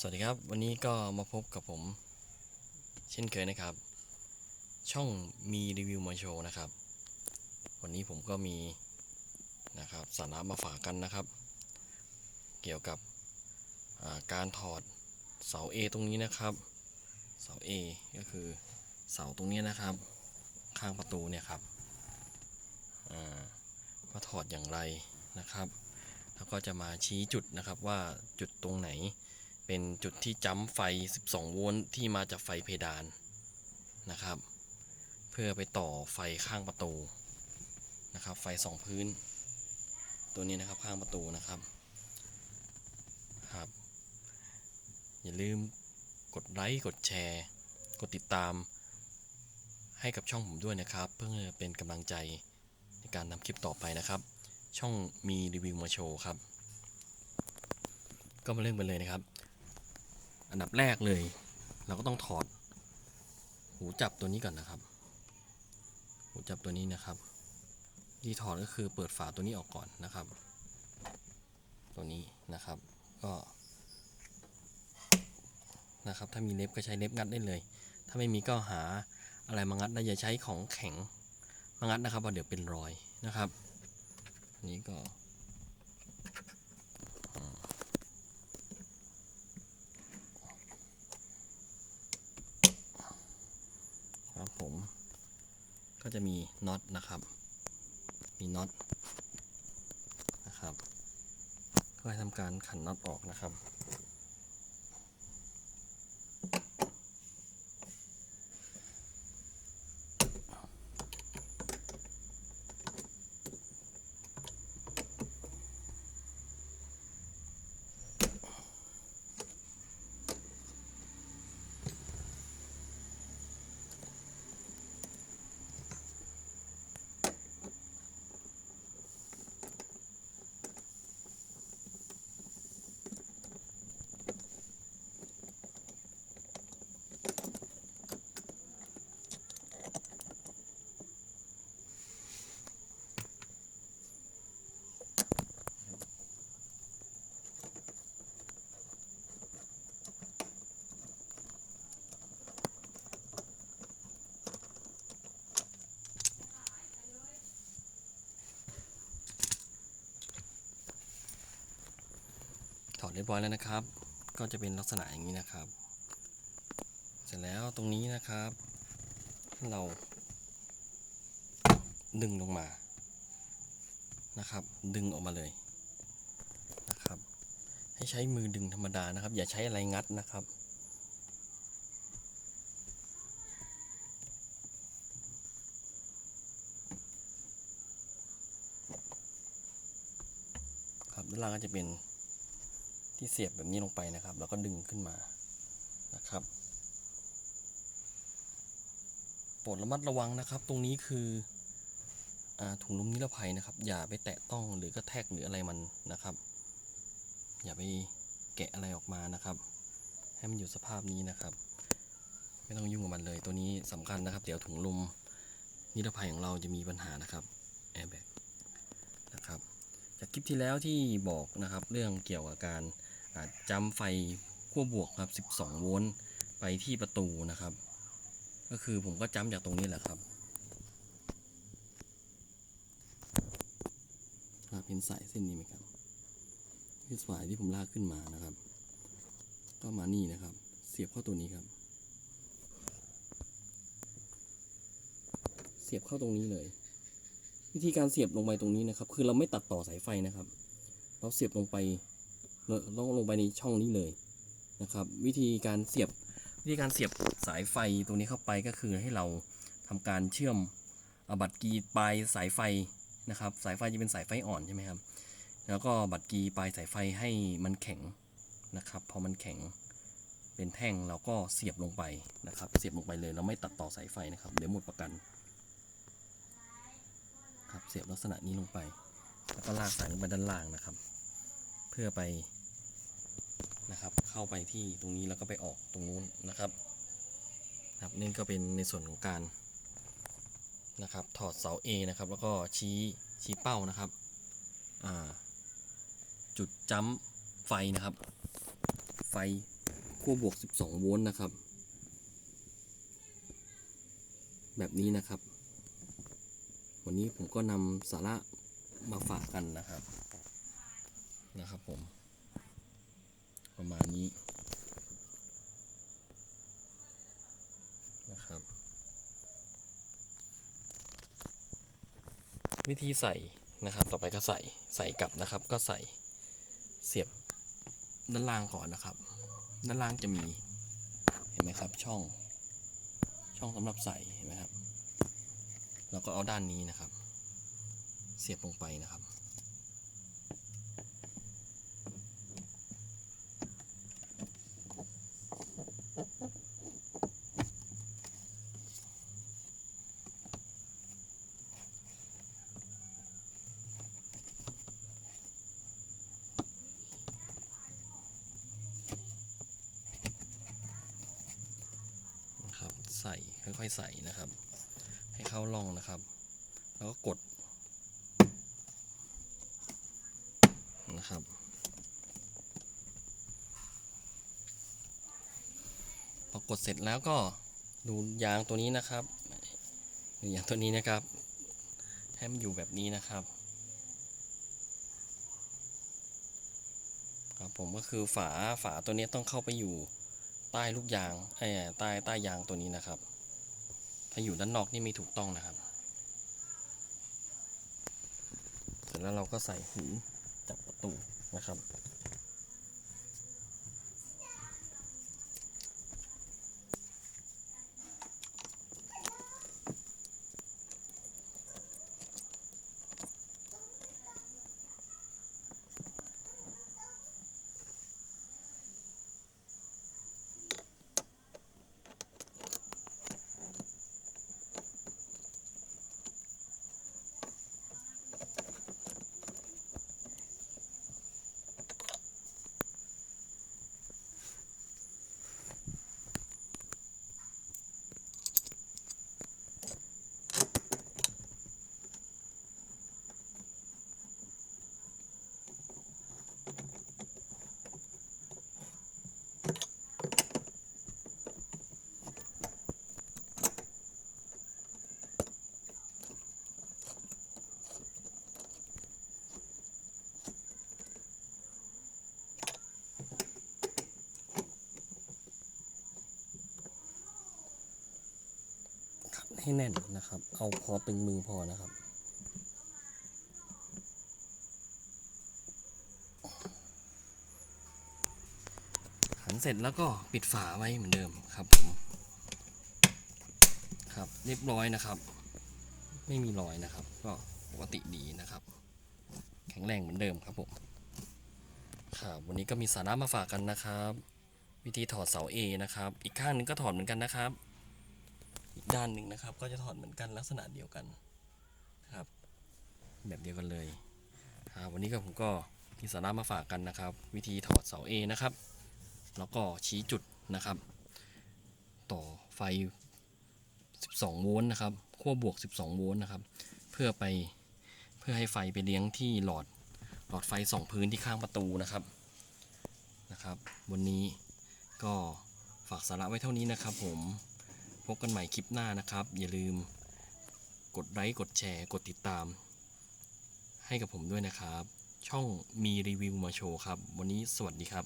สวัสดีครับ วันนี้ก็มาพบกับผม เช่นเคยนะครับ ช่องมีรีวิวมาโชว์นะครับ วันนี้ผมก็มีนะครับสาระมาฝากกันนะครับ เกี่ยวกับาการถอดเสา A ตรงนี้นะครับ เสา A ก็คือเสาตรงนี้นะครับ ข้างประตูเนี่ยครับว่าถอดอย่างไรนะครับ แล้วก็จะมาชี้จุดนะครับว่าจุดตรงไหน เป็นจุดที่จัมไฟ 12 โวลต์ที่มาจากไฟเพดานนะครับ เพื่อไปต่อไฟข้างประตูนะครับ ไฟสองพื้น ตัวนี้นะครับข้างประตูนะครับครับ อย่าลืมกดไลค์กดแชร์ กดติดตาม ให้กับช่องผมด้วยนะครับ เพื่อเป็นกำลังใจในการทำคลิปต่อไปนะครับ ช่องมีรีวิวมาโชว์ครับ ก็มาเริ่มกันเลยนะครับ อันดับแรกเลย เราก็ต้องถอด หูจับตัวนี้ก่อนนะครับ หูจับตัวนี้นะครับ ที่ถอดก็คือเปิดฝาตัวนี้ออกก่อนนะครับ ตัวนี้นะครับ ก็นะครับ ถ้ามีเล็บก็ใช้เล็บงัดได้เลย ถ้าไม่มีก็หาอะไรมางัดนะอย่าใช้ของแข็งมางัดนะครับเพราะเดี๋ยวเป็นรอยนะครับ อันนี้ก็ ครับผม ก็จะมีน็อตนะครับ มีน็อตนะครับ ก็ให้ทำการขันน็อตออกนะครับ รียบร้อยแล้วนะครับ ก็จะเป็นลักษณะอย่างนี้นะครับ เสร็จแล้วตรงนี้นะครับ เราดึงลงมานะครับ ดึงออกมาเลยนะครับ ให้ใช้มือดึงธรรมดานะครับ อย่าใช้อะไรงัดนะครับครับด้านล่างก็จะเป็น ที่เสียบแบบนี้ลงไปนะครับ แล้วก็ดึงขึ้นมานะครับโปรดระมัดระวังนะครับ ตรงนี้คืออถุงลมนิรภัยนะครับ อย่าไปแตะต้องหรือกระแทกหรืออะไรมันนะครับ อย่าไปแกะอะไรออกมานะครับ ให้มันอยู่สภาพนี้นะครับ ไม่ต้องยุ่งกับมันเลย ตัวนี้สำคัญนะครับ เดี๋ยวถุงลมนิรภัยของเราจะมีปัญหานะครับแอร์แบ็กนะครับจากคลิปที่แล้วที่บอกนะครับ เรื่องเกี่ยวกับการ จำไฟขั้วบวกครับ 12 โวลต์ไปที่ประตูนะครับ ก็คือผมก็จำจากตรงนี้แหละครับครับเห็นสายเส้นนี้ไหมครับคือสายที่ผมลากขึ้นมานะครับ ก็มานี่นะครับ เสียบเข้าตัวนี้ครับ เสียบเข้าตรงนี้เลย วิธีการเสียบลงไปตรงนี้นะครับ คือเราไม่ตัดต่อสายไฟนะครับ เราเสียบลงไป เราเราลงไปในช่องนี้เลยนะครับ วิธีการเสียบวิธีการเสียบสายไฟตรงนี้เข้าไปก็คือให้เราทำการเชื่อมเอาบัตรกีปลายสายไฟนะครับ สายไฟจะเป็นสายไฟอ่อนใช่ไหมครับ แล้วก็บัตรกีปลายสายไฟให้มันแข็งนะครับ พอมันแข็งเป็นแท่งเราก็เสียบลงไปนะครับ เสียบลงไปเลยเราไม่ตัดต่อสายไฟนะครับ เดี๋ยวหมดประกันครับเสียบลักษณะนี้ลงไป แล้วก็ลากสายลงไปด้านล่างนะครับ เพื่อไป นะครับ เข้าไปที่ตรงนี้แล้วก็ไปออกตรงนู้นนะครับครับนี่ก็เป็นในส่วนของการนะครับ ถอดเสา A นะครับ แล้วก็ชี้ชี้เป้านะครับจุดจัมป์ไฟนะครับ ไฟขั้วบวก 12 โวลต์นะครับ แบบนี้นะครับ วันนี้ผมก็นำสาระมาฝากกันนะครับนะครับผม ประมาณนี้นะครับ วิธีใส่นะครับ ต่อไปก็ใส่ใส่กลับนะครับ ก็ใส่เสียบด้านล่างก่อนนะครับ ด้านล่างจะมีเห็นไหมครับ ช่องช่องสำหรับใส่เห็นไหมครับ แล้วก็เอาด้านนี้นะครับ เสียบลงไปนะครับ ส่ค่อยๆใส่นะครับ ให้เข้าร่องนะครับ แล้วก็กดนะครับ พอกดเสร็จแล้วก็ดูยางตัวนี้นะครับดูยางตัวนี้นะครับ ให้มันอยู่แบบนี้นะครับ ครับผมก็คือฝาฝาตัวนี้ต้องเข้าไปอยู่ ใต้ลูกยางไอ้ใต้ใต้ยางตัวนี้นะครับ ถ้าอยู่ด้านนอกนี่ไม่ถูกต้องนะครับ เสร็จแล้วเราก็ใส่หูจับประตูนะครับ ให้แน่นนะครับ เอาพอตึงมือพอนะครับ ขันเสร็จแล้วก็ปิดฝาไว้เหมือนเดิมครับผมครับเรียบร้อยนะครับ ไม่มีรอยนะครับ ก็ปกติดีนะครับ แข็งแรงเหมือนเดิมครับผมครับวันนี้ก็มีสาระมาฝากกันนะครับ วิธีถอดเสา A นะครับ อีกข้างนึงก็ถอดเหมือนกันนะครับ อีกด้านหนึ่งนะครับ ก็จะถอดเหมือนกันลักษณะเดียวกันนะครับ แบบเดียวกันเลยวันนี้ก็ผมก็มีสาระมาฝากกันนะครับ วิธีถอดเสา A นะครับ แล้วก็ชี้จุดนะครับ ต่อไฟ 12 โวลต์นะครับขั้วบวก 12 โวลต์นะครับ เพื่อไปเพื่อให้ไฟไปเลี้ยงที่หลอดหลอดไฟสองพื้นที่ข้างประตูนะครับนะครับ วันนี้ก็ฝากสาระไว้เท่านี้นะครับผม พบกันใหม่คลิปหน้านะครับ อย่าลืมกดไลค์กดแชร์ กดติดตาม ให้กับผมด้วยนะครับ ช่องมีรีวิวมาโชว์ครับ วันนี้สวัสดีครับ